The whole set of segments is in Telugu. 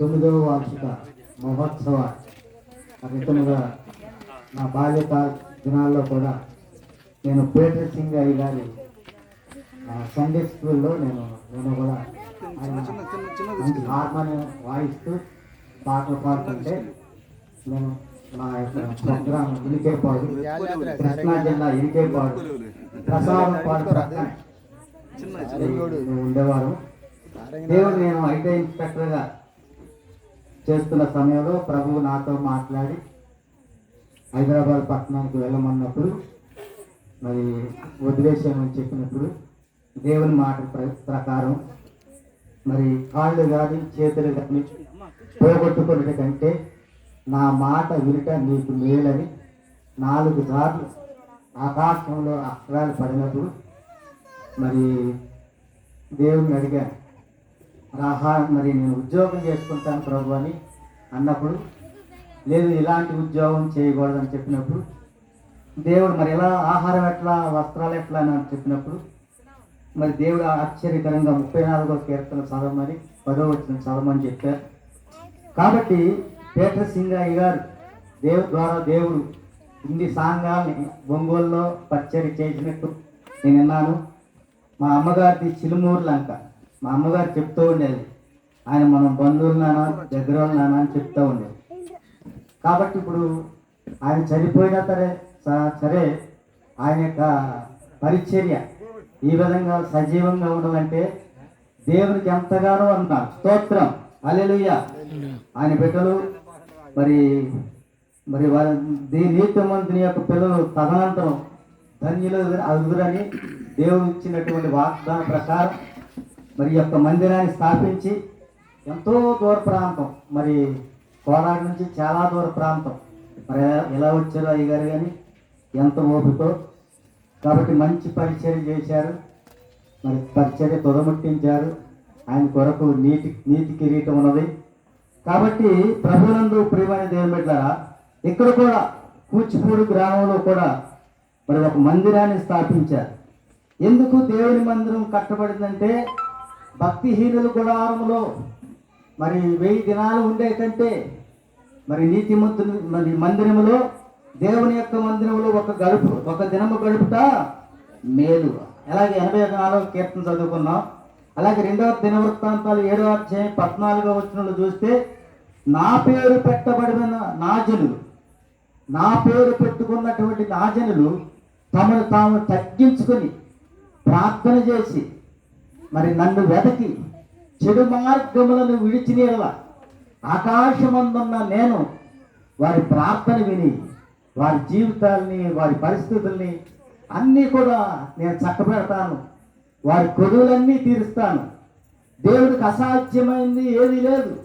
తొమ్మిదవ వార్షిక మహోత్సవ ఫలితముగా నా బాల్యకాల దినాల్లో కూడా నేను పీటర్ సింగ్ అయ్య గారి సండే స్కూల్లో నేను నేను కూడా హార్మోనియం వాయిస్తూ పాటలు పాడుతుంటే నేను నా యొక్క ప్రోగ్రాం ఇలికేపాడు కృష్ణా జిల్లా ప్రసాదం పాడు ప్రక్కనే మేము ఉండేవారు దేవుడు నేను ఐటీ ఇన్స్పెక్టర్గా చేస్తున్న సమయంలో ప్రభువు నాతో మాట్లాడి హైదరాబాద్ పట్టణానికి వెళ్ళమన్నప్పుడు మరి వదిలేసామని చెప్పినప్పుడు దేవుని మాట ప్ర- ప్రకారం మరి కాళ్ళు కానీ చేతులు కానీ పోగొట్టుకునే కంటే నా మాట విరిట నీకు మేలని నాలుగు సార్లు ఆకాశంలో అక్షరాలు పడినప్పుడు మరి దేవుని అడిగాను. రాహా మరి నేను ఉద్యోగం చేసుకుంటాను ప్రభు అని అన్నప్పుడు లేదు ఇలాంటి ఉద్యోగం చేయకూడదని చెప్పినప్పుడు దేవుడు మరి ఎలా ఆహారం ఎట్లా వస్త్రాలు ఎట్లా అని చెప్పినప్పుడు మరి దేవుడు ఆశ్చర్యకరంగా ముప్పై నాలుగో కీర్తన చదవమని పదో వచ్చిన చదవమని చెప్పారు. కాబట్టి పీటర్ సింగయ్య గారు దేవు ద్వారా దేవుడు ఇన్ని సాంగాల్ని ఒంగోలులో పచ్చడి చేసినట్టు నేను విన్నాను. మా అమ్మగారిది చిలుమూరు లంక. మా అమ్మగారు చెప్తూ ఉండేది. ఆయన మనం బంధువులు నానా దగ్గర వాళ్ళ నానా అని చెప్తూ ఉండేది. కాబట్టి ఇప్పుడు ఆయన చనిపోయినా సరే స- సరే ఆయన యొక్క పరిచర్య ఈ విధంగా సజీవంగా ఉండడం అంటే దేవునికి ఎంతగానో అన్నారు స్తోత్రం. అలెలుయ్య ఆయన బిడ్డలు మరి మరి వారి నీతి మంత్రి యొక్క పిల్లలు తదనంతరం ధన్యులు అదుగురని దేవుడు ఇచ్చినటువంటి వాగ్దాన ప్రకారం మరి యొక్క మందిరాన్ని స్థాపించి ఎంతో దూర ప్రాంతం మరి కోలార్ నుంచి చాలా దూర ప్రాంతం. మరి ఎలా- వచ్చారు వచ్చారో అయ్యగారు కానీ ఎంత ఓపుతో కాబట్టి మంచి పరిచయం చేశారు. మరి పరిచర్య తొదముట్టించారు. ఆయన కొరకు నీటి నీతి కిరీటం ఉన్నది. కాబట్టి ప్రభునందు ప్రియమైన దేవుని బిడ్డలారా ఇక్కడ కూడా కూచిపూడి గ్రామంలో కూడా మరి ఒక మందిరాన్ని స్థాపించారు. ఎందుకు దేవుని మందిరం కట్టబడిందంటే భక్తిహీనులు గుడారములో. మరి వెయ్యి దినాలు ఉండేటంటే మరి నీతిమంతుని మరి మందిరములో దేవుని యొక్క మందిరములో ఒక గడుపు ఒక దినము గడుపుట మేలు. అలాగే ఎనభై నాలుగు కీర్తన చదువుకున్నాం. అలాగే రెండవ దినవృత్తాంతాలు ఏడవ అధ్యాయం పద్నాలుగో వచ్చినట్లు చూస్తే నా పేరు పెట్టబడిన నాజనులు నా పేరు పెట్టుకున్నటువంటి నాజనులు తమను తాము తగ్గించుకొని ప్రార్థన చేసి మరి నన్ను వెతకి చెడు మార్గములను విడిచినేలా ఆకాశమందున్న నేను వారి ప్రార్థన విని వారి జీవితాల్ని వారి పరిస్థితుల్ని అన్నీ కూడా నేను చక్కబెడతాను. వారి కొడువులన్నీ తీరుస్తాను. దేవుడికి అసాధ్యమైంది ఏది లేదు.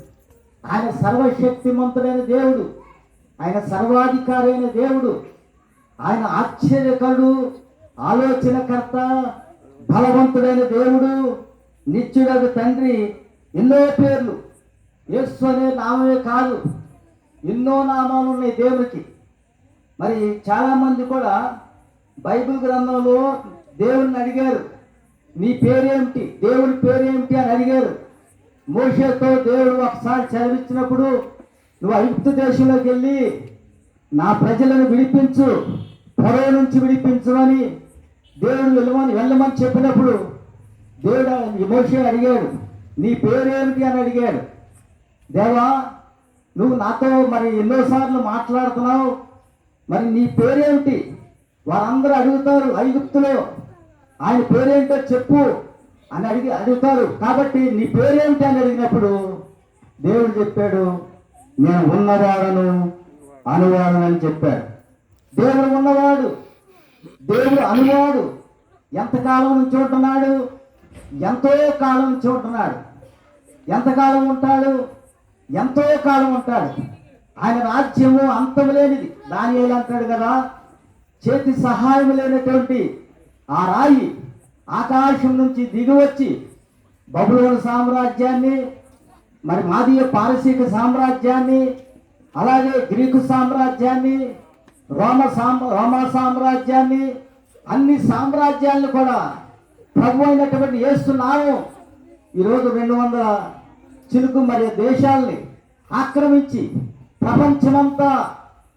ఆయన సర్వశక్తిమంతుడైన దేవుడు. ఆయన సర్వాధికారి అయిన దేవుడు. ఆయన ఆశ్చర్యకరుడు ఆలోచనకర్త బలవంతుడైన దేవుడు నిత్యుడగు తండ్రి ఎన్నో పేర్లు. యేసు అనే నామమే కాదు ఎన్నో నామాలు ఉన్నాయి దేవుడికి మరి చాలామంది కూడా బైబిల్ గ్రంథంలో దేవుడిని అడిగారు నీ పేరేమిటి? దేవుడి పేరేమిటి? అని అడిగారు. మోషేతో దేవుడు ఒకసారి చదివించినప్పుడు నువ్వు ఐగుప్తు దేశంలోకి వెళ్ళి నా ప్రజలను విడిపించు పొడవ నుంచి విడిపించు అని దేవుడు వెళ్ళమని వెళ్ళమని చెప్పినప్పుడు దేవుడు ఈ అడిగాడు. నీ పేరేమిటి అని అడిగాడు. దేవా నువ్వు నాతో మరి ఎన్నోసార్లు మాట్లాడుతున్నావు. మరి నీ పేరేమిటి వారందరూ అడుగుతారు ఐగుప్తులో ఆయన పేరేంటో చెప్పు అని అడిగి అడుగుతారు. కాబట్టి నీ పేరేమిటి అని అడిగినప్పుడు దేవుడు చెప్పాడు నేను ఉన్నవాడను అనువాడను అని చెప్పాడు. దేవుడు ఉన్నవాడు. దేవుడు అనువాడు ఎంతకాలం నుంచి ఉంటున్నాడు ఎంతో కాలం నుంచి ఉంటున్నాడు ఎంతకాలం ఉంటాడు? ఎంతో కాలం ఉంటాడు. ఆయన రాజ్యము అంతము లేనిది. దాని అంటాడు కదా చేతి సహాయం లేనటువంటి ఆ రాయి ఆకాశం నుంచి దిగివచ్చి బబులోన సామ్రాజ్యాన్ని మరి మాదీయ పారసీక సామ్రాజ్యాన్ని అలాగే గ్రీకు సామ్రాజ్యాన్ని రోమ సామ్ రోమ సామ్రాజ్యాన్ని అన్ని సామ్రాజ్యాలను కూడా ప్రభు అయినటువంటి వేస్తున్నాము ఈరోజు రెండు వందల చిలుకు మరి దేశాల్ని ఆక్రమించి ప్రపంచమంతా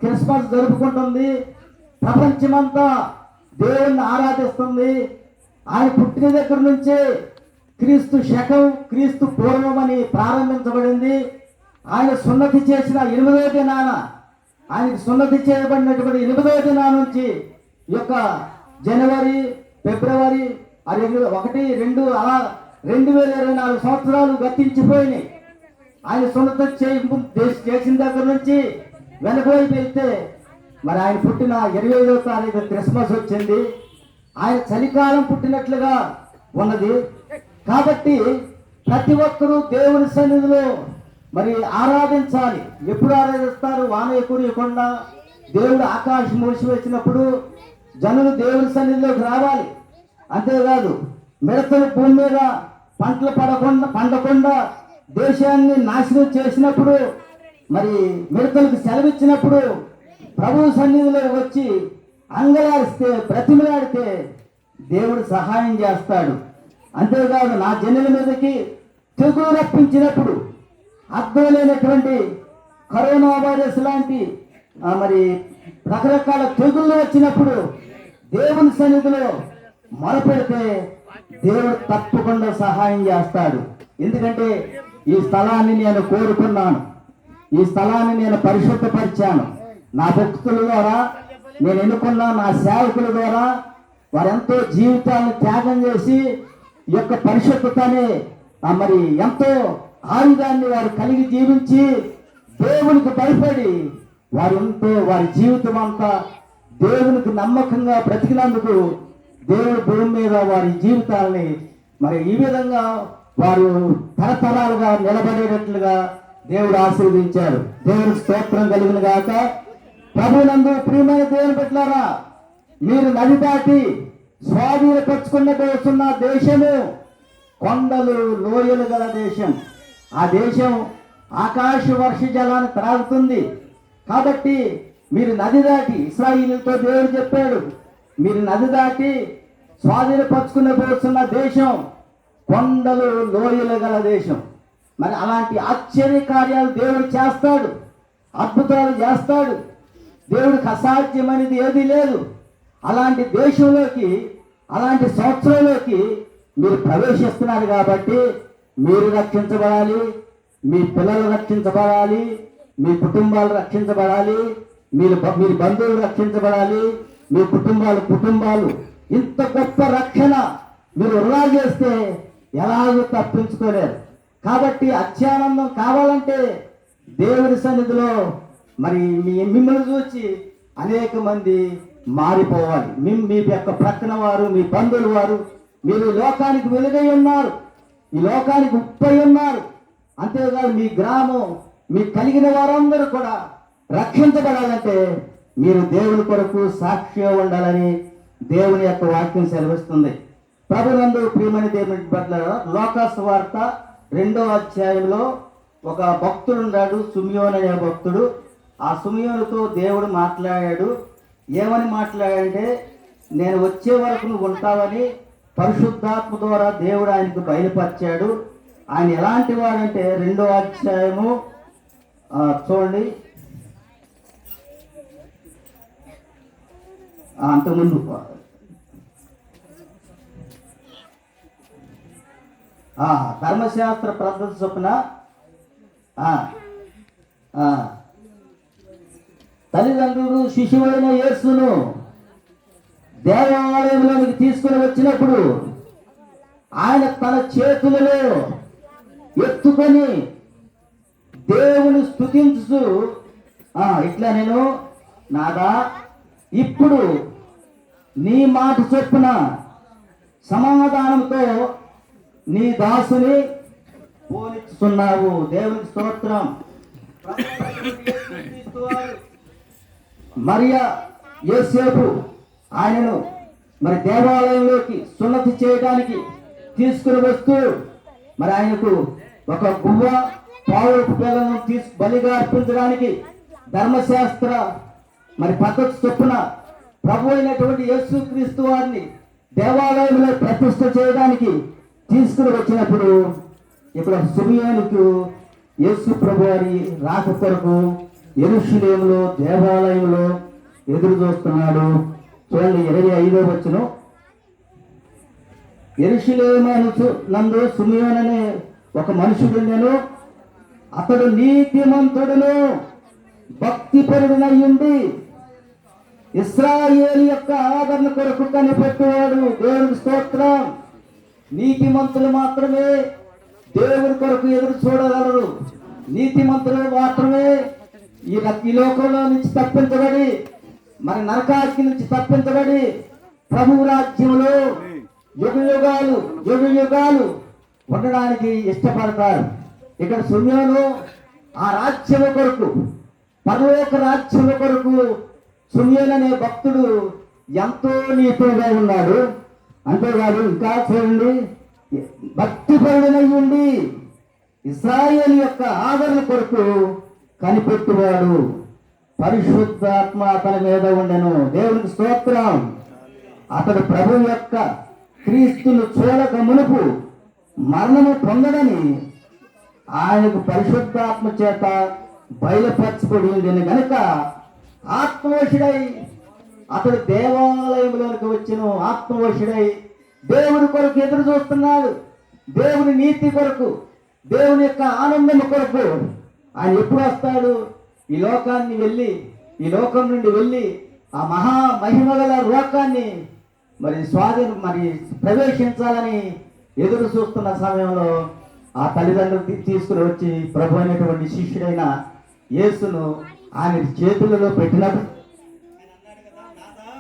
క్రిస్మస్ జరుపుకుంటుంది. ప్రపంచమంతా దేవుణ్ణి ఆరాధిస్తుంది. ఆయన పుట్టిన దగ్గర నుంచే క్రీస్తు శకం క్రీస్తు పూర్వం అని ప్రారంభించబడింది. ఆయన సున్నతి చేసిన ఎనిమిదో దినాన ఆయనకి సున్నతి చేయబడినటువంటి ఎనిమిదవ దినా నుంచి యొక్క జనవరి ఫిబ్రవరి ఒకటి రెండు అలా రెండు వేల ఇరవై నాలుగు సంవత్సరాలు గతించిపోయినాయి. ఆయన సున్నత చేసిన దగ్గర నుంచి వెనకవైపు వెళ్తే మరి ఆయన పుట్టిన ఇరవై ఐదవ తారీఖు క్రిస్మస్ వచ్చింది. ఆయన చలికాలం పుట్టినట్లుగా ఉన్నది. కాబట్టి ప్రతి ఒక్కరూ దేవుని సన్నిధిలో మరి ఆరాధించాలి. ఎప్పుడు ఆరాధిస్తారు? వాన ఎక్కువకుండా దేవుడు ఆకాశం మూసివేసినప్పుడు జనులు దేవుని సన్నిధిలోకి రావాలి. అంతేకాదు మిడతలు భూమి మీద పంటలు పడకుండా పండకుండా దేశాన్ని నాశనం చేసినప్పుడు మరి మిడతలకు సెలవిచ్చినప్పుడు ప్రభు సన్నిధిలో వచ్చి అంగలాడిస్తే బ్రతిమలాడితే దేవుడు సహాయం చేస్తాడు. అంతేకాదు నా జనుల మీదకి తెగులు రప్పించినప్పుడు అర్థం లేనటువంటి కరోనా వైరస్ లాంటి ఆ, మరి రకరకాల తెగుళ్ళు వచ్చినప్పుడు దేవుని సన్నిధిలో మొరపెడితే దేవుడు తప్పకుండా సహాయం చేస్తాడు. ఎందుకంటే ఈ స్థలాన్ని నేను కోరుకున్నాను. ఈ స్థలాన్ని నేను పరిశుద్ధపరిచాను. నా భక్తుల ద్వారా నేను ఎన్నుకున్న నా సేవకుల ద్వారా వారెంతో జీవితాలను త్యాగం చేసి ఈ యొక్క పరిశుద్ధతని ఆ మరి ఎంతో ఆయుధాన్ని వారు కలిగి జీవించి దేవునికి భయపడి వారు ఉంటే వారి జీవితం అంతా దేవునికి నమ్మకంగా బ్రతికినందుకు దేవుడి భూమి మీద వారి జీవితాలని మరి ఈ విధంగా వారు తరతరాలుగా నిలబడేటట్లుగా దేవుడు ఆశీర్వదించారు. దేవునికి స్తోత్రం కలిగిన గాక. ప్రభునందు ప్రియమైన దేవుని పెట్టారా మీరు నది దాటి స్వాధీనపరుచుకున్న వస్తున్న దేశము కొండలు లోయలు గల దేశం. ఆ దేశం ఆకాశ వర్ష జలాన్ని త్రాగుతుంది. కాబట్టి మీరు నది దాటి ఇస్రాయిలతో దేవుడు చెప్పాడు మీరు నది దాటి స్వాధీనపరుచుకునే పోతున్న దేశం కొండలు లోయలు గల దేశం. మరి అలాంటి ఆశ్చర్య కార్యాలు దేవుడు చేస్తాడు అద్భుతాలు చేస్తాడు. దేవుడికి అసాధ్యమనేది ఏదీ లేదు. అలాంటి దేశంలోకి అలాంటి సంవత్సరంలోకి మీరు ప్రవేశిస్తున్నారు కాబట్టి మీరు రక్షించబడాలి మీ పిల్లలు రక్షించబడాలి మీ కుటుంబాలు రక్షించబడాలి మీరు మీ బంధువులు రక్షించబడాలి మీ కుటుంబాలు కుటుంబాలు. ఇంత గొప్ప రక్షణ మీరు వృధా చేస్తే ఎలాగో తప్పించుకోలేరు. కాబట్టి అత్యానందం కావాలంటే దేవుని సన్నిధిలో మరి మీ మిమ్మల్ని చూసి అనేక మంది మారిపోవాలి. మీ మీ యొక్క ప్రక్కన వారు మీ బంధువులు వారు మీరు లోకానికి వెలుగై ఉన్నారు. ఈ లోకానికి ఉప్పై ఉన్నారు. అంతేకాదు మీ గ్రామం మీకు కలిగిన వారందరూ కూడా రక్షించబడాలంటే మీరు దేవుని కొరకు సాక్షిగా ఉండాలని దేవుని యొక్క వాక్యం సెలవిస్తుంది. ప్రభునందు ప్రియమని దేవుని పట్ల లోకాస్ వార్త రెండో అధ్యాయంలో ఒక భక్తుడు ఉన్నాడు సుమియోన్ అనే భక్తుడు. ఆ సుమియోనుతో దేవుడు మాట్లాడాడు. ఏమని మాట్లాడంటే నేను వచ్చే వరకు నువ్వు ఉంటావని పరిశుద్ధాత్మ ద్వారా దేవుడు ఆయనకు బయలుపరిచాడు. ఆయన ఎలాంటి వాడంటే రెండో అధ్యాయము చూడండి. అంతకుముందు. ధర్మశాస్త్ర పద్ధతి చొప్పున తల్లిదండ్రులు శిశువైన యేసును దేవాలయంలోనికి తీసుకుని వచ్చినప్పుడు ఆయన తన చేతులలో ఎత్తుకొని దేవుని స్థుతించు ఆ, ఇట్లా నేను నాదా ఇప్పుడు నీ మాట చొప్పున సమాధానంతో నీ దాసుని పోలిస్తున్నావు దేవునికి స్తోత్రం. మరియా యోసేపు ఆయనను మరి దేవాలయంలోకి సున్నతి చేయడానికి తీసుకుని వస్తూ మరి ఆయనకు ఒక గువ్వ పావులకు పిల్లలను తీసు బలిగా అర్పించడానికి ధర్మశాస్త్ర మరి పద్ధతి చొప్పున ప్రభు అయినటువంటి యేసుక్రీస్తు వారిని దేవాలయంలో ప్రతిష్ట చేయడానికి తీసుకుని వచ్చినప్పుడు ఇక్కడ సుమియానికి యేసు ప్రభు వారి రాక కొరకు ఎరుషులేములో దేవాలయంలో ఎదురు చూస్తున్నాడు. చూడండి ఇరవై ఐదో వచ్చిన ఎరుషులేమను నందు సుమియోన్ ఒక మనుషుడు నేను అతడు నీతిమంతుడును భక్తిపరుడునయ్యుండి ఇస్రాయేల్ యొక్క ఆదరణ కొరకు కనిపెట్టేవాడు. దేవుని స్తోత్రం. నీతిమంతులు మాత్రమే దేవుని కొరకు ఎదురు చూడగలరు. నీతిమంతులు మాత్రమే ఈ లోకంలో నుంచి తప్పించబడి మరి నరకాకి నుంచి తప్పించబడి ప్రభు రాజ్యంలో యుగ యుగాలు యుగ యుగాలు ఉండడానికి ఇష్టపడతారు. ఇక్కడ సుమ్యోను ఆ రాజ్యము కొరకు పరలోక రాజ్యము కొరకు సుమ్యోన్ అనే భక్తుడు ఎంతో నీతిగా ఉన్నాడు. అంతేకాదు ఇంకా చూడండి భక్తిపరుడనై ఉండి ఇస్రాయేల్ యొక్క ఆదరణ కొరకు కనిపెట్టువాడు. పరిశుద్ధాత్మ అతని మీద ఉండెను. దేవునికి స్తోత్రం. అతడు ప్రభు యొక్క క్రీస్తును చూడక మునుపు మరణము పొందడని ఆయనకు పరిశుద్ధాత్మ చేత బయలుపరచబడి ఉండేను కనుక ఆత్మవశుడై అతడు దేవాలయంలోనికి వచ్చిన. ఆత్మవశుడై దేవుని కొరకు ఎదురు చూస్తున్నాడు. దేవుని నీతి కొరకు దేవుని యొక్క ఆనందం కొరకు ఆయన ఎప్పుడు వస్తాడు? ఈ లోకాన్ని వెళ్ళి ఈ లోకం నుండి వెళ్ళి ఆ మహా మహిమగల లోకాన్ని మరి స్వాధీనం మరి ప్రవేశించాలని ఎదురు చూస్తున్న సమయంలో ఆ తల్లిదండ్రులు తీసుకుని వచ్చి ప్రభు అయినటువంటి శిష్యుడైన యేసును ఆయన చేతులలో పెట్టినప్పుడు ఆయన అన్నాడు కదా నాదా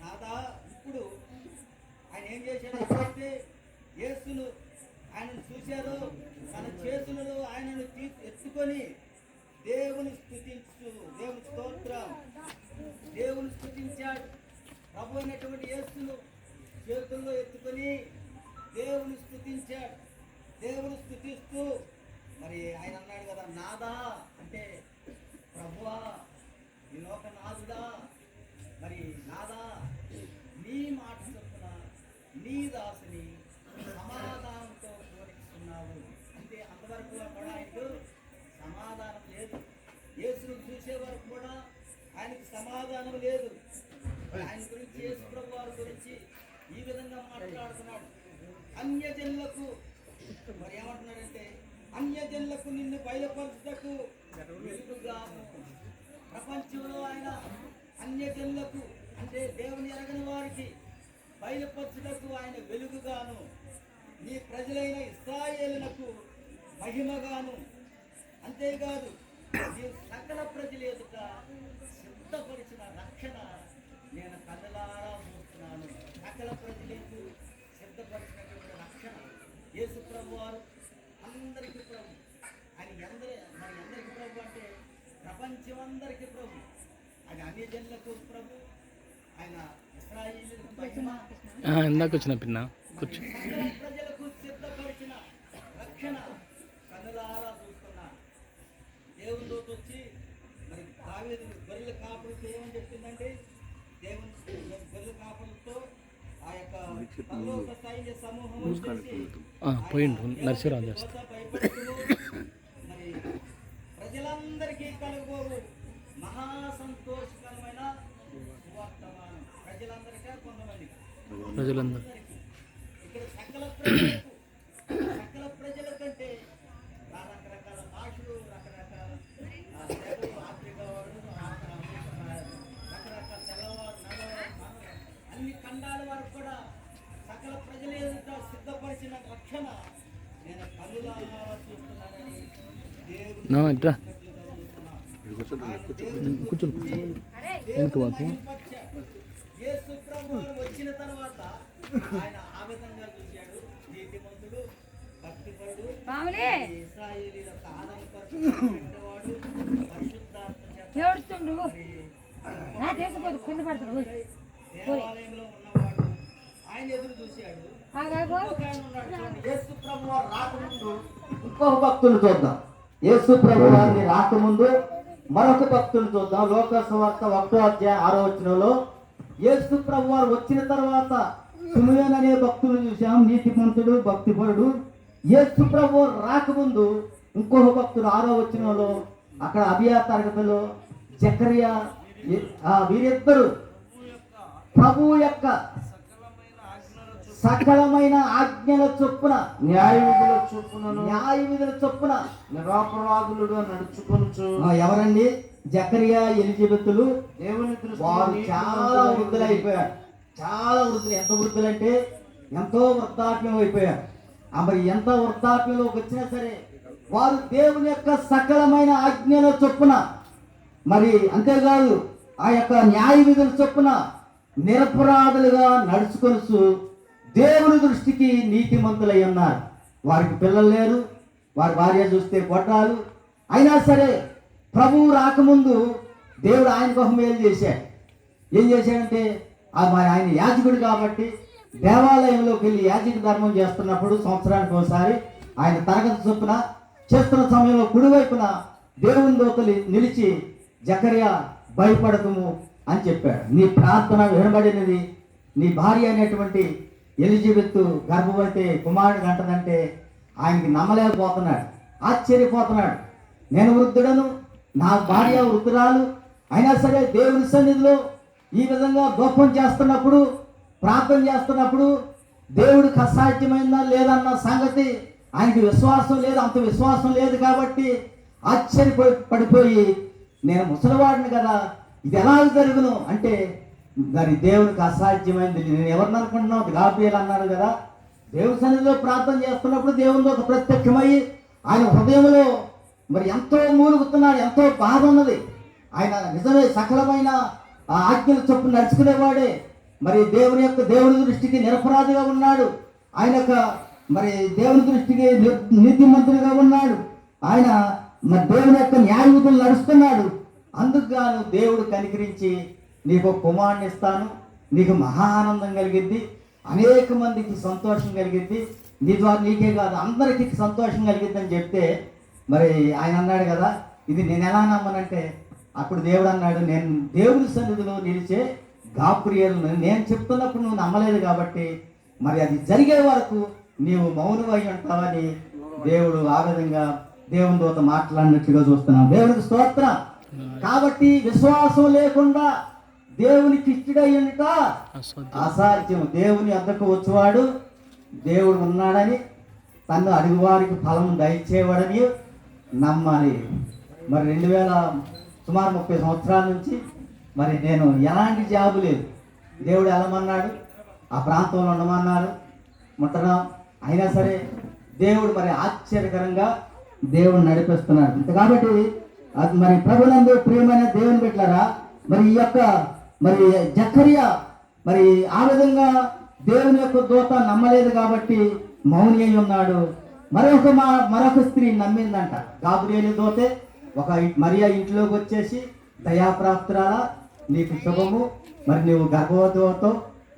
నాదా ఇప్పుడు ఆయన ఏం చేశాడు ఎప్పుడైతే యేసును ఆయనను చూశారో తన చేతులలో ఆయనను తీ ఎత్తుకొని దేవుని స్థుతించు దేవుని స్తోత్రం. దేవుని స్థుతించాడు. ప్రభు అయినటువంటి యేసును చేతుల్లో ఎత్తుకొని దేవుని స్థుతించాడు. దేవుని స్థుతిస్తూ మరి ఆయన అన్నాడు కదా నాదా? అంటే ప్రభువా ఈ లోకనాథుడా మరి నాదా నీ మాట చొప్పున నీ దాసు సమాధానం లేదు. ఆయన గురించి యేసు వారి గురించి ఈ విధంగా మాట్లాడుతున్నాడు. అన్యజనులకు మరి ఏమంటున్నాడంటే అన్యజనులకు నిన్ను బయలుపరచుటకు ప్రపంచంలో ఆయన అన్యజనులకు అంటే దేవుని ఎరగని వారికి బయలుపరచుటకు ఆయన వెలుగుగాను నీ ప్రజలైన ఇస్రాయేలులకు మహిమగాను. అంతేకాదు నీ సకల ప్రజల ఎదుట సిద్ధపరిచిన రక్షణ నేను కళ్ళలారా చూస్తున్నాను. సకల ప్రజలకు సిద్ధపరిచినటువంటి రక్షణ. యేసు ప్రభు వారు అందరికీ ప్రభు. ఆయన ఎందరి మరి అందరికీ ప్రభు అంటే ప్రపంచం అందరికీ ప్రభు. ఆయన అన్ని జనులకు ప్రభు ఆయన ఆ, ఇందాక వచ్చిన పిన్న కూర్చో. పోయిండు నర్సరావు చేస్తా. ప్రజలందరికీ కలుగబోవు మహా సంతోషకరమైన ప్రజలందరికీ కొంతమంది. ప్రజలందరూ ఇక్కడ సకల ఇట్రా కూర్చో యేసు ప్రభు వచ్చిన తర్వాత ఆయన ఏడుస్తుండు నా కింద పడతాడు ఆయన ఎదురు చూశాడు ఇంకొక భక్తులు చూద్దాం. యేసు ప్రభు వారిని రాకముందు మరొక భక్తులు చూద్దాం. లోక సువార్త ఒకటో అధ్యాయ ఆరో వచనంలో యేసు ప్రభు వారు వచ్చిన తర్వాత సుమయన్ అనే భక్తులు చూసాం నీతిమంతుడు భక్తిపరుడు. యేసు ప్రభు రాకముందు ఇంకొక భక్తుడు ఆరో వచ్చినలో అక్కడ అభియా తరగతిలో జకరియా వీరిద్దరు ప్రభు యొక్క సకలమైన ఆజ్ఞల చొప్పున న్యాయ విధుల చొప్పునను న్యాయ విధుల చొప్పున నిరాపరాధులుగా నడుచుకొనుచు ఎవరండి? జకరియా ఎలిజబెత్తులు దేవుని వారు చాలా వృద్ధులైపోయారు. చాలా వృద్ధులు. ఎంత వృద్ధులంటే ఎంతో వృద్ధాప్యం అయిపోయారు. ఆ మరి ఎంత వృద్ధాప్యంలోకి వచ్చినా సరే వారు దేవుని యొక్క సకలమైన ఆజ్ఞల చొప్పున మరి అంతేకాదు ఆ యొక్క న్యాయ విధుల చొప్పున నిరపరాధులుగా నడుచుకొనుచు దేవుని దృష్టికి నీతిమంతులై ఉన్నారు. వారికి పిల్లలు లేరు వారి భార్య చూస్తే కొట్టాలు అయినా సరే ప్రభువు రాకముందు దేవుడు ఆయన ఒక మేలు చేశాడు. ఏం చేశాడంటే ఆ మరి ఆయన యాజకుడు కాబట్టి దేవాలయంలోకి వెళ్ళి యాజక ధర్మం చేస్తున్నప్పుడు సంవత్సరానికి ఒకసారి ఆయన తరగతి చొప్పున చేస్తున్న సమయంలో కుడివైపున దేవుని దోతలు నిలిచి జకర్య భయపడకము అని చెప్పాడు. నీ ప్రార్థన వినబడినది నీ భార్య అనేటువంటి ఎలిజబెత్ గర్భవతి కుమారుడు అంటదంటే ఆయనకి నమ్మలేకపోతున్నాడు. ఆశ్చర్యపోతున్నాడు. నేను వృద్ధుడను నా భార్య వృద్ధురాలు అయినా సరే దేవుని సన్నిధిలో ఈ విధంగా గోపం చేస్తున్నప్పుడు ప్రార్థన చేస్తున్నప్పుడు దేవుడికి అసాధ్యమైందా లేదన్న సంగతి ఆయనకి విశ్వాసం లేదు అంత విశ్వాసం లేదు కాబట్టి ఆశ్చర్యపోయి పడిపోయి నేను ముసలివాడిని కదా ఇది ఎలా జరుగును అంటే మరి దేవునికి అసాధ్యమైంది. నేను ఎవరిని అనుకుంటున్నావు? గాబ్రియల్ అన్నారు కదా. దేవుని సన్నిధిలో ప్రార్థన చేస్తున్నప్పుడు దేవునిలో ఒక ప్రత్యక్షమయ్యి ఆయన హృదయంలో మరి ఎంతో మూలుగుతున్నాడు ఎంతో బాధ ఉన్నది. ఆయన నిజమే సకలమైన ఆ ఆజ్ఞల చొప్పున నడుచుకునేవాడే. మరి దేవుని యొక్క దేవుని దృష్టికి నిరపరాధిగా ఉన్నాడు. ఆయన యొక్క మరి దేవుని దృష్టికి ని- నీతిమంతుడిగా ఉన్నాడు. ఆయన మరి దేవుని యొక్క న్యాయమూతులు నడుస్తున్నాడు. అందుకు గాను దేవుడు కనికరించి నీకు కుమారుని ఇస్తాను. నీకు మహా ఆనందం కలిగిద్ది. అనేక మందికి సంతోషం కలిగిద్ది. నీ ద్వారా నీకే కాదు అందరికీ సంతోషం కలిగిద్ది అని చెప్తే మరి ఆయన అన్నాడు కదా ఇది నేను ఎలా నమ్మనంటే అప్పుడు దేవుడు అన్నాడు నేను దేవుని సన్నిధిలో నిలిచే గాపురియలను నేను చెప్తున్నప్పుడు నువ్వు నమ్మలేదు కాబట్టి మరి అది జరిగే వరకు నీవు మౌనమై ఉంటావని దేవుడు ఆ విధంగా దేవుని దూత మాట్లాడినట్టుగా చూస్తున్నాం. దేవునికి స్తోత్రం. కాబట్టి విశ్వాసం లేకుండా దేవునికి ఇష్టడై ఉంట అసాధ్యం. దేవుని అద్దకు వచ్చేవాడు దేవుడు ఉన్నాడని తను అడుగువారికి ఫలం దయచేవాడని నమ్మాలి మరి రెండు వేల సుమారు ముప్పై సంవత్సరాల నుంచి మరి నేను ఎలాంటి జాబు లేదు. దేవుడు వెళ్ళమన్నాడు ఆ ప్రాంతంలో ఉండమన్నారు ఉంటున్నాం అయినా సరే దేవుడు మరి ఆశ్చర్యకరంగా దేవుడు నడిపిస్తున్నాడు. కాబట్టి అది మరి ప్రభునందు ప్రియమైన దేవుని పెట్టారా మరి ఈ యొక్క మరి జకరియా మరి ఆ విధంగా దేవుని యొక్క దూత నమ్మలేదు కాబట్టి మౌని అయి ఉన్నాడు. మరొక మా మరొక స్త్రీ నమ్మిందంట. గాబురేలు దోతే ఒక మరియా ఇంట్లోకి వచ్చేసి దయాప్రాప్తురాలా నీకు శుభము. మరి నువ్వు గర్భవతితో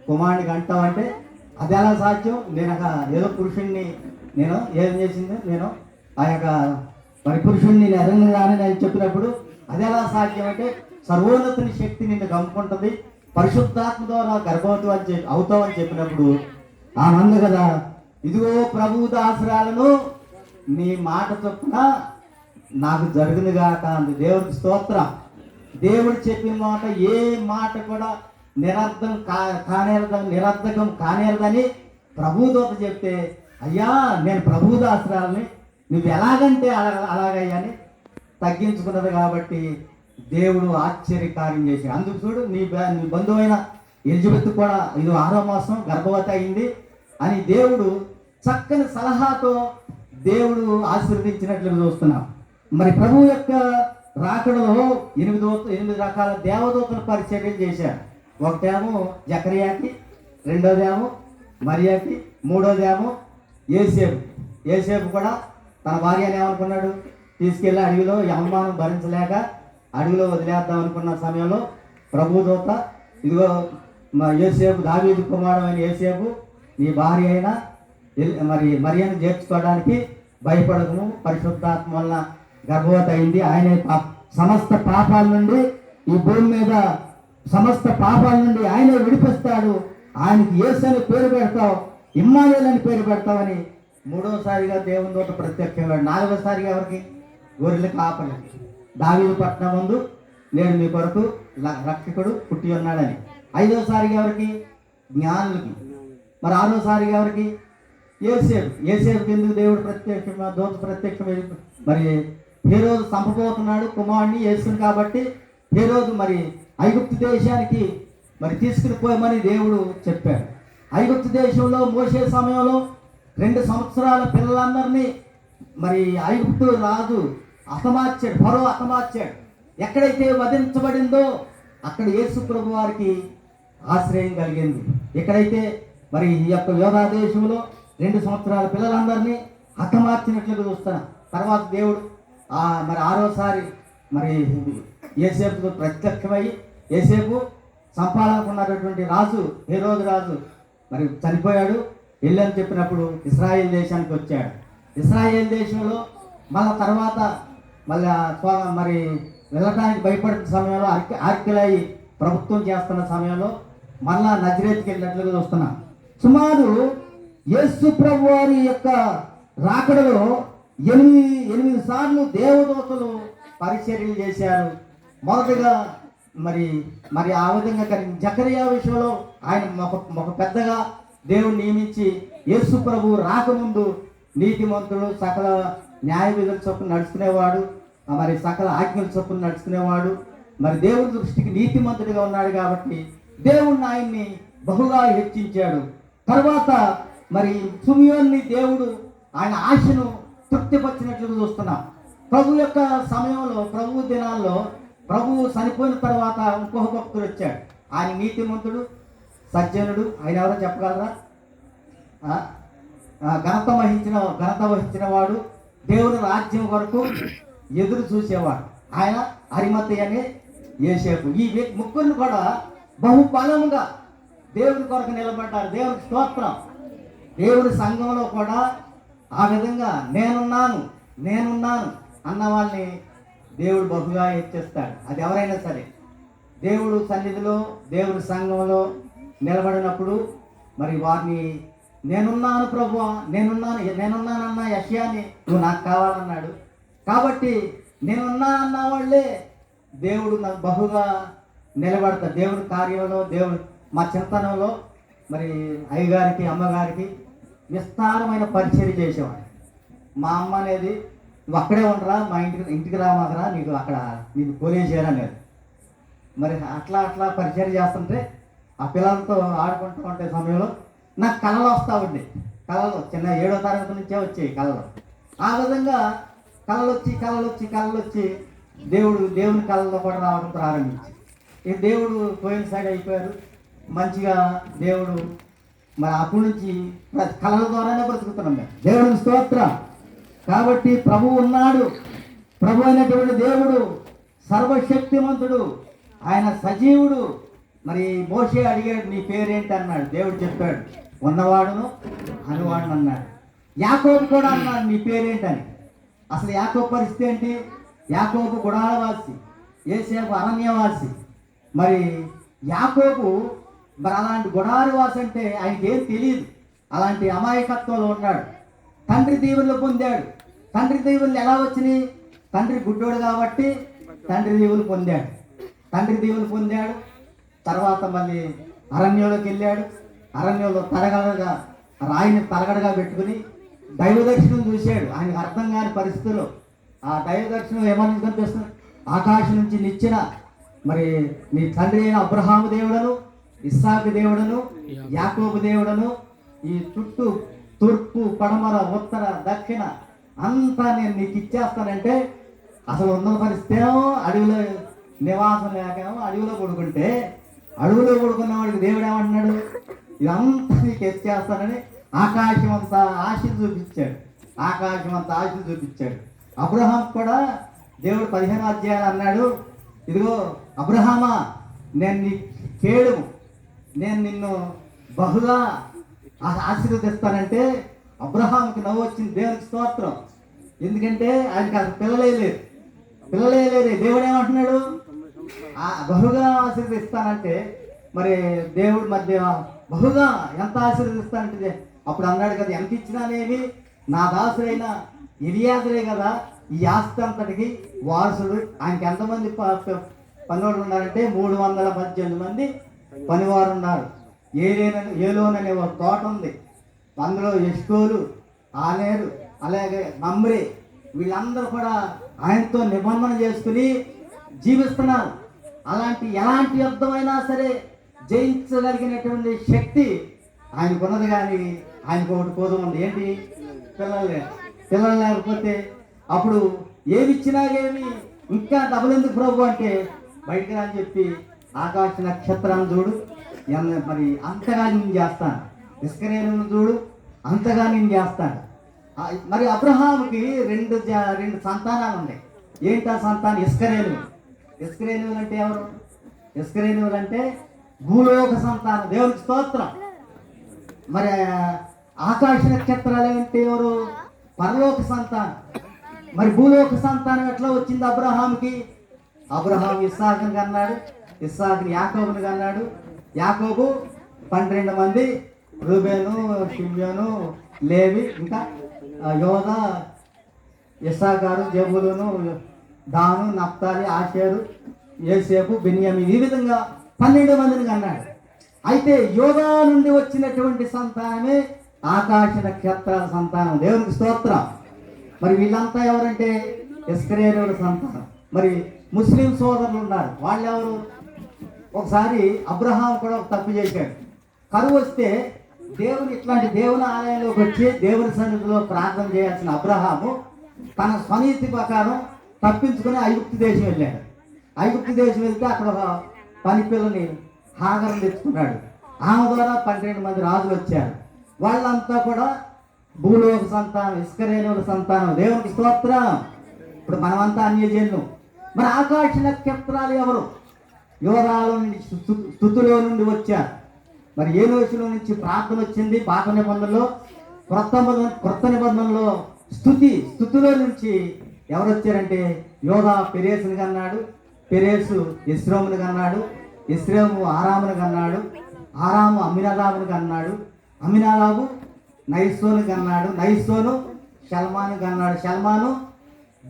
కుమారుడికి అంటావంటే అది ఎలా సాధ్యం? నేను ఒక ఏదో పురుషుణ్ణి నేను ఏం చేసింది? నేను ఆ యొక్క మరి పురుషుణ్ణి నేను ఎరగగానే నేను చెప్పినప్పుడు అది ఎలా సాధ్యం అంటే సర్వోన్నతుని శక్తి నిన్ను గమ్ముకుంటుంది. పరిశుద్ధాత్మ ద్వారా గర్భవతి అని చెప్పి అవుతావని చెప్పినప్పుడు ఆనంద కదా ఇదిగో ప్రభు దాసరాలను నీ మాట చొప్పున నాకు జరిగింది గాక అంది. దేవుడికి స్తోత్రం. దేవుడు చెప్పిన మాట ఏ మాట కూడా నిరర్థం కా కానేరదని నిరర్థకం కానేరదని ప్రభుదూత చెప్తే అయ్యా నేను ప్రభుదాసరాలని నువ్వు ఎలాగంటే అలా అలాగయ్యని తగ్గించుకున్నది కాబట్టి దేవుడు ఆశ్చర్యకార్యం చేశాడు. అందుకు చూడు నీ నీ బంధువైన ఎలిజబెత్ కూడా ఇది ఆరో మాసం గర్భవతి అయింది అని దేవుడు చక్కని సలహాతో దేవుడు ఆశీర్వదించినట్లు చూస్తున్నాం. మరి ప్రభు యొక్క రాకడలో ఎనిమిది ఎనిమిది రకాల దేవదూతలు పరిచర్యలు చేశారు. ఒకటేమో జకరియాకి రెండోదేమో మరియాకి మూడోదేమో ఏసేపు ఏసేపు కూడా తన భార్యని ఏమనుకున్నాడు? తీసుకెళ్ళి అడవిలో అవమానం భరించలేక అడవిలో వదిలేద్దాం అనుకున్న సమయంలో ప్రభుదూత ఇదిగో మా ఏసేపు దావీదు కుమారుడు అయిన ఏసేపు నీ భార్య అయినా మరి మరియను చేర్చుకోవడానికి భయపడకము పరిశుద్ధాత్మ వలన గర్భవతి అయింది ఆయన పాప సమస్త పాపాల నుండి ఈ భూమి మీద సమస్త పాపాల నుండి ఆయనే విడిపిస్తాడు. ఆయనకి యేసు అని పేరు పెడతావు ఇమ్మానుయేల్ అని పేరు పెడతావని మూడోసారిగా దేవుని తోట ప్రత్యక్షమయ్యాడు. నాలుగోసారిగా ఎవరికి? గొర్రెల కాపలేదు దావీదు పట్టణం ముందు నేను మీ కొరకు ల- రక్షకుడు పుట్టి ఉన్నాడని. ఐదోసారిగా ఎవరికి? జ్ఞానులకి. మరి ఆరోసారిగా ఎవరికి? ఏసేపు ఏసేపు ఎందుకు దేవుడు ప్రత్యక్ష దోత ప్రత్యక్షమై? మరి హేరోజు చంపబోతున్నాడు కుమారుడిని వేసుకుని కాబట్టి హేరోజు మరి ఐగుప్తు దేశానికి మరి తీసుకుని పోయమని దేవుడు చెప్పాడు. ఐగుప్తు దేశంలో మోసే సమయంలో రెండు సంవత్సరాల పిల్లలందరినీ మరి ఐగుప్తు రాజు హతమార్చాడు ఫరో హతమార్చాడు ఎక్కడైతే వధించబడిందో అక్కడ యేసు ప్రభు వారికి ఆశ్రయం కలిగింది. ఎక్కడైతే మరి ఈ యొక్క యోగా దేశంలో రెండు సంవత్సరాల పిల్లలందరినీ హతమార్చినట్లుగా చూస్తున్నాం. తర్వాత దేవుడు ఆ మరి ఆరోసారి మరి ఏసేపు ప్రత్యక్షమై ఏసేపు సంపాదనకున్నటువంటి రాజు హేరోదు రాజు మరి చనిపోయాడు. వెళ్ళని చెప్పినప్పుడు ఇస్రాయేల్ దేశానికి వచ్చాడు. ఇస్రాయేల్ దేశంలో మళ్ళా తర్వాత మళ్ళీ మరి వెళ్ళడానికి భయపడిన సమయంలో ఆర్కి ఆర్కిలై ప్రభుత్వం చేస్తున్న సమయంలో మళ్ళా నజరేతికి వెళ్ళినట్లుగా చూస్తున్నాం సుమారు యేసు ప్రభు వారి యొక్క రాకడలో ఎనిమిది ఎనిమిది సార్లు దేవదూతలు పరిచర్యలు చేశారు. మొదటగా మరి మరి ఆ విధంగా కానీ జకరియా విషయంలో ఆయన ఒక ఒక పెద్దగా దేవుడు నియమించి యేసు ప్రభు రాకముందు నీతిమంతుడు సకల న్యాయ విధులు చొప్పున నడుచుకునేవాడు. మరి సకల ఆజ్ఞలు చొప్పున నడుచుకునేవాడు. మరి దేవుని దృష్టికి నీతిమంతుడిగా ఉన్నాడు కాబట్టి దేవుణ్ణి ఆయన్ని బహుగా హెచ్చించాడు. తర్వాత మరి సుమియోన్ని దేవుడు ఆయన ఆశను తృప్తిపరిచినట్లు చూస్తున్నాం. ప్రభు యొక్క సమయంలో ప్రభు దినాల్లో ప్రభువు చనిపోయిన తర్వాత ఇంకొక భక్తుడు వచ్చాడు. ఆయన నీతిమంతుడు సజ్జనుడు. ఆయన ఎవరో చెప్పగలరా? ఘనత వహించిన ఘనత వహించిన వాడు దేవుని రాజ్యం వరకు ఎదురు చూసేవాడు. ఆయన హరిమతి అని ఏసేపు ఈ వ్య- ముగ్గురిని కూడా బహుబలముగా దేవుని కొరకు నిలబడ్డారు. దేవుడి స్తోత్రం. దేవుని సంఘంలో కూడా ఆ విధంగా నేనున్నాను నేనున్నాను అన్న వాళ్ళని దేవుడు బహుగా హెచ్చిస్తాడు. అది ఎవరైనా సరే. దేవుడు సన్నిధిలో దేవుడి సంఘంలో నిలబడినప్పుడు మరి వారిని నేనున్నాను ప్రభు నేనున్నాను నేనున్నానన్న యష్యాన్ని నువ్వు నాకు కావాలన్నాడు. కాబట్టి నేనున్నానన్న వాళ్ళే దేవుడు నాకు బహుగా నిలబడతాడు దేవుడి కార్యంలో దేవుడు మా చింతనంలో మరి అయ్యగారికి అమ్మగారికి విస్తారమైన పరిచయం చేసేవాడు. మా అమ్మ అనేది నువ్వు అక్కడే ఉండరా మా ఇంటికి ఇంటికి రామాకరా నీకు అక్కడ నీకు కొలేసారు అనేది మరి అట్లా అట్లా పరిచయం చేస్తుంటే ఆ పిల్లలతో ఆడుకుంటూ ఉండే సమయంలో నాకు కళలు వస్తూ ఉండే. కళలు చిన్న ఏడో తరగతి నుంచే వచ్చాయి కళలు. ఆ విధంగా కళలు వచ్చి కళలు వచ్చి కళలు వచ్చి దేవుడు దేవుని కళల్లో కూడా రావడం ప్రారంభించి ఈ దేవుడు పోయిన సైడ్ అయిపోయారు. మంచిగా దేవుడు మరి అప్పటి నుంచి ప్రతి కళల ద్వారానే బ్రతుకుతున్నాం మేము. దేవుడు స్తోత్రం. కాబట్టి ప్రభు ఉన్నాడు. ప్రభు అయినటువంటి దేవుడు సర్వశక్తిమంతుడు ఆయన సజీవుడు. మరి మోషే అడిగాడు నీ పేరేంటి? అన్నాడు. దేవుడు చెప్పాడు ఉన్నవాడును అనువాడును అన్నాడు యాకోబు కూడా అన్నాడు నీ పేరేంటని? అసలు యాకోబు పరిస్థితి ఏంటి? యాకోబు గుడాలవాసి ఏసేపు అరణ్యవాసి మరి యాకోబు మరి అలాంటి గుడారి వాసి అంటే ఆయనకి ఏం తెలియదు అలాంటి అమాయకత్వంలో ఉన్నాడు. తండ్రి దీవులు పొందాడు. తండ్రి దీవులు ఎలా వచ్చినాయి? తండ్రి గుడ్డోడు కాబట్టి తండ్రి దీవులు పొందాడు. తండ్రి దీవులు పొందాడు. తర్వాత మళ్ళీ అరణ్యంలోకి వెళ్ళాడు. అరణ్యంలో తరగడగా రాయిని తరగడగా పెట్టుకుని దైవ దర్శనం చూశాడు. ఆయనకు అర్థం కాని పరిస్థితులు ఆ దైవ దర్శనం ఏమని కనిపిస్తుంది? ఆకాశం నుంచి నిచ్చిన మరి నీ తండ్రి అయిన అబ్రహాము దేవుడను ఇస్సాకు దేవుడను యాకోబు దేవుడను ఈ చుట్టూ తూర్పు పడమర ఉత్తర దక్షిణ అంతా నేను నీకు ఇచ్చేస్తానంటే అసలు ఉన్న పరిస్థితి ఏమో? అడవిలో నివాసం లేకేమో? అడవిలో పడుకుంటే అడవిలో పడుకున్న వాడికి దేవుడు ఏమంటున్నాడు? ఇదంతా నీకు చేస్తానని ఆకాశం అంతా ఆశ చూపించాడు. ఆకాశం అంతా ఆశ చూపించాడు. అబ్రహాం కూడా దేవుడు పదిహేను అధ్యాయాలు అన్నాడు ఇదిగో అబ్రహామా నేను నీ కేడు నేను నిన్ను బహుగా ఆశీర్వదిస్తానంటే అబ్రహాంకి నవ్వు వచ్చింది దేవునికి స్తోత్రం. ఎందుకంటే ఆయనకి అసలు పిల్లలే లేరు. పిల్లలే లేరు. దేవుడు ఏమంటున్నాడు? బహుగా ఆశీర్వదిస్తానంటే మరి దేవుడి మధ్య బహుగా ఎంత ఆశీర్వదిస్తానంటే అప్పుడు అన్నాడు కదా ఎంత ఇచ్చినానేమి? నా దాసుడైన ఇలియాదులే కదా ఈ ఆస్తి అంతటికి వారసుడు. ఆయనకి ఎంతమంది ప- పనివాళ్ళు ఉన్నారంటే మూడు వందల పద్దెనిమిది మంది పనివారు ఉన్నారు. ఏలేనని ఏలోననే ఒక తోట ఉంది. అందులో ఎస్కోలు ఆలేరు అలాగే మమ్రే వీళ్ళందరూ కూడా ఆయనతో నిబంధన చేసుకుని జీవిస్తున్నారు. అలాంటి ఎలాంటి యుద్ధమైనా సరే జయించగలిగినటువంటి శక్తి ఆయనకున్నది కానీ ఆయనకు ఒకటి కోదం ఉంది. ఏంటి? పిల్లలు పిల్లలు లేకపోతే అప్పుడు ఏమి ఇచ్చినా ఏమి ఇంకా డబుల్ ప్రభు అంటే బయటికి రాని చెప్పి ఆకాశ నక్షత్రాన్ని చూడు. మరి అంతగా నేను చేస్తాను ఇస్కరేణులను చూడు. అంతగా నేను చేస్తాను మరి అబ్రహాముకి రెండు రెండు సంతానాలు ఉన్నాయి. ఏంటి ఆ సంతానం? ఇస్కరేణు ఇస్కరేణువులు అంటే ఎవరు? ఇస్కరేణువులు అంటే భూలోక సంతానం. దేవునికి స్తోత్రం. మరి ఆకాశ నక్షత్రాలు అంటే ఎవరు పరలోక సంతానం. మరి భూలోక సంతానం ఎట్లా వచ్చింది అబ్రహాంకి అబ్రహాం ఇస్సాకుని కన్నాడు ఇస్సాకుని యాకోబుని కన్నాడు. యాకోబు పన్నెండు మంది రూబేను షిమ్యోను లేవి ఇంకా ఆ, యోధ ఇస్సాకారు జబులును దాను నప్తాలి ఆషేరు ఏసేపు బెన్యామి ఈ విధంగా పన్నెండు మందిని కన్నాడు. అయితే యోగా నుండి వచ్చినటువంటి సంతానమే ఆకాశ నక్షత్రాల సంతానం. దేవునికి స్తోత్రం. మరి వీళ్ళంతా ఎవరంటే? ఇస్కరేలుల సంతానం. మరి ముస్లిం సోదరులు ఉన్నారు. వాళ్ళు ఎవరు ఒకసారి అబ్రహాం కూడా ఒక తప్పు చేశాడు. కరువు వస్తే దేవుని ఇట్లాంటి దేవుని ఆలయంలోకి వచ్చి దేవుని సన్నిధిలో ప్రార్థన చేయాల్సిన అబ్రహాము తన స్వనీతి ప్రకారం తప్పించుకుని ఐగుప్తు దేశం వెళ్ళాడు. ఐగుప్తు దేశం వెళ్తే అక్కడ ఒక పని పిల్లని హాగరం తెచ్చుకున్నాడు. ఆమె ద్వారా పన్నెండు మంది రాజులు వచ్చారు. వాళ్ళంతా కూడా భూలోక సంతానం ఇస్కరేణుల సంతానం దేవునికి స్తోత్రం. ఇప్పుడు మనమంతా అన్యజన్లు. మరి ఆకాశ నక్షత్రాలు ఎవరు? యువరాల నుండి స్థుతిలో నుండి వచ్చారు. మరి ఏ రోజులో నుంచి ప్రార్థన వచ్చింది పాత నిబంధనలో క్రొత్త నిబంధన క్రొత్త నిబంధనలో స్థుతి స్థుతిలో నుంచి ఎవరు వచ్చారంటే యోగా పెరేసుని కన్నాడు పెరేసు ఇస్రోముని కన్నాడు ఇస్రోము ఆరాముని కన్నాడు ఆరాము అమినాదాబుని కన్నాడు అమినాదాబు నైసోను కన్నాడు నైసోను షల్మాను కన్నాడు షల్మాను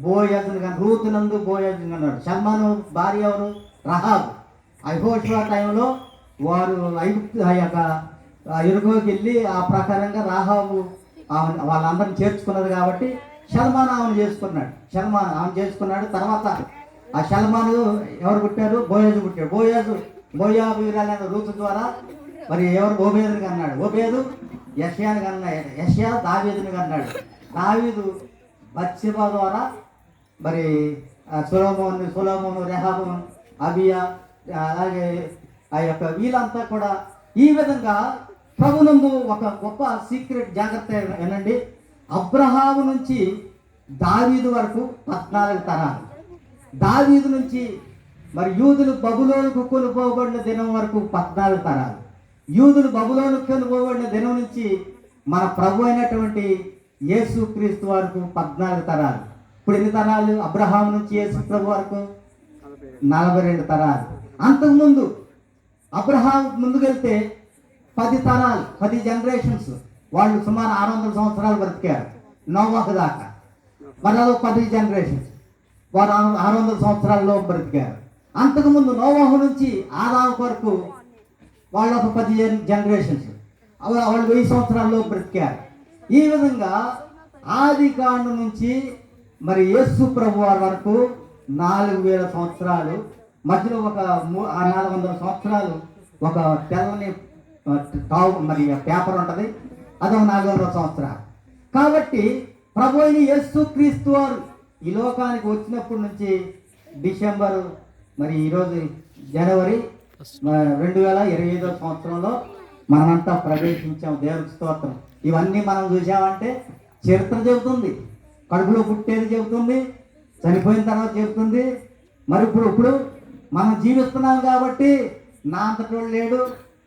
బోయజును కన్నా రూతునందు బోయజును కన్నాడు. షల్మాను భార్య ఎవరు? రహాబ్. అహోషువ టైంలో వారు ఐగుప్తు ఆ యొక్క ఇరుగోకి వెళ్ళి ఆ ప్రకారంగా రాహాబు ఆమె వాళ్ళందరిని చేర్చుకున్నారు కాబట్టి షల్మాన్ ఆమెను చేసుకున్నాడు. షల్మాన్ ఆమెను చేసుకున్నాడు. తర్వాత ఆ షల్మాను ఎవరు పుట్టారు? బోయాజు పుట్టాడు. బోయాజు బోయాబు రూతు ద్వారా మరి ఎవరు ఓబేదుని కన్నాడు ఓబేదు? యష్యాని కన్నాడు యష్యా దావేదుని కన్నాడు దావీదు బత్సిబా ద్వారా మరి సులభం సులభము సులోమోను రెహాబును అబియా అలాగే ఆ యొక్క వీళ్ళంతా కూడా ఈ విధంగా ప్రభునందు ఒక గొప్ప సీక్రెట్ జాగ్రత్త ఏనండి? అబ్రహాము నుంచి దావీదు వరకు పద్నాలుగు తరాలు. దావీదు నుంచి మరి యూదులు బబులోనుకు కొనుకోబడిన దినం వరకు పద్నాలుగు తరాలు. యూదులు బబులోనుకు పోబడిన దినం నుంచి మన ప్రభు అయినటువంటి యేసు క్రీస్తు వరకు పద్నాలుగు తరాలు. ఇప్పుడు ఎన్ని తరాలు? అబ్రహాం నుంచి యేసు ప్రభు వరకు? నలభై రెండు తరాలు. అంతకుముందు అబ్రహాం ముందుకెళ్తే పది తరాలు పది జనరేషన్స్. వాళ్ళు సుమారు ఆరు వందల సంవత్సరాలు బ్రతికారు. నోవాహు దాకా. మరి పది జనరేషన్స్. వారు ఆరు- ఆరు వందల సంవత్సరాల్లో బ్రతికారు. అంతకుముందు నోవాహు నుంచి ఆదాము వరకు వాళ్ళ ఒక పది జనరేషన్స్ అవ- వాళ్ళు వెయ్యి సంవత్సరాల్లో బ్రతికారు. ఈ విధంగా ఆది కాండ నుంచి మరి యేసు ప్రభు వారి వరకు నాలుగు వేల సంవత్సరాలు మధ్యలో ఒక నాలుగు వందల సంవత్సరాలు ఒక తెల్లని టాప్ తావు మరి పేపర్ ఉంటుంది. అదొక నాలుగు వందల సంవత్సరాలు. కాబట్టి ప్రభు అయిన యేసు క్రీస్తు వారు ఈ లోకానికి వచ్చినప్పటి నుంచి డిసెంబర్ మరి ఈరోజు జనవరి రెండు వేల ఇరవై ఐదో సంవత్సరంలో మనమంతా ప్రవేశించాం దేవుడి స్తోత్రం. ఇవన్నీ మనం చూసామంటే చరిత్ర చెబుతుంది. కడుపులో పుట్టేది చెబుతుంది చనిపోయిన తర్వాత చెబుతుంది. మరి ఇప్పుడు ఇప్పుడు మనం జీవిస్తున్నాం కాబట్టి నా అంతటోడు లేడు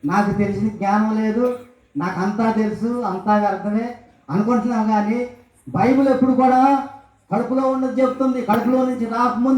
నాకు తెలిసిన జ్ఞానం లేదు నాకు అంతా తెలుసు అంతా అర్థమే అనుకుంటున్నాం కానీ బైబిల్ ఎప్పుడు కూడా కడుపులో ఉన్నది చెప్తుంది కడుపులో నుంచి రాకముందు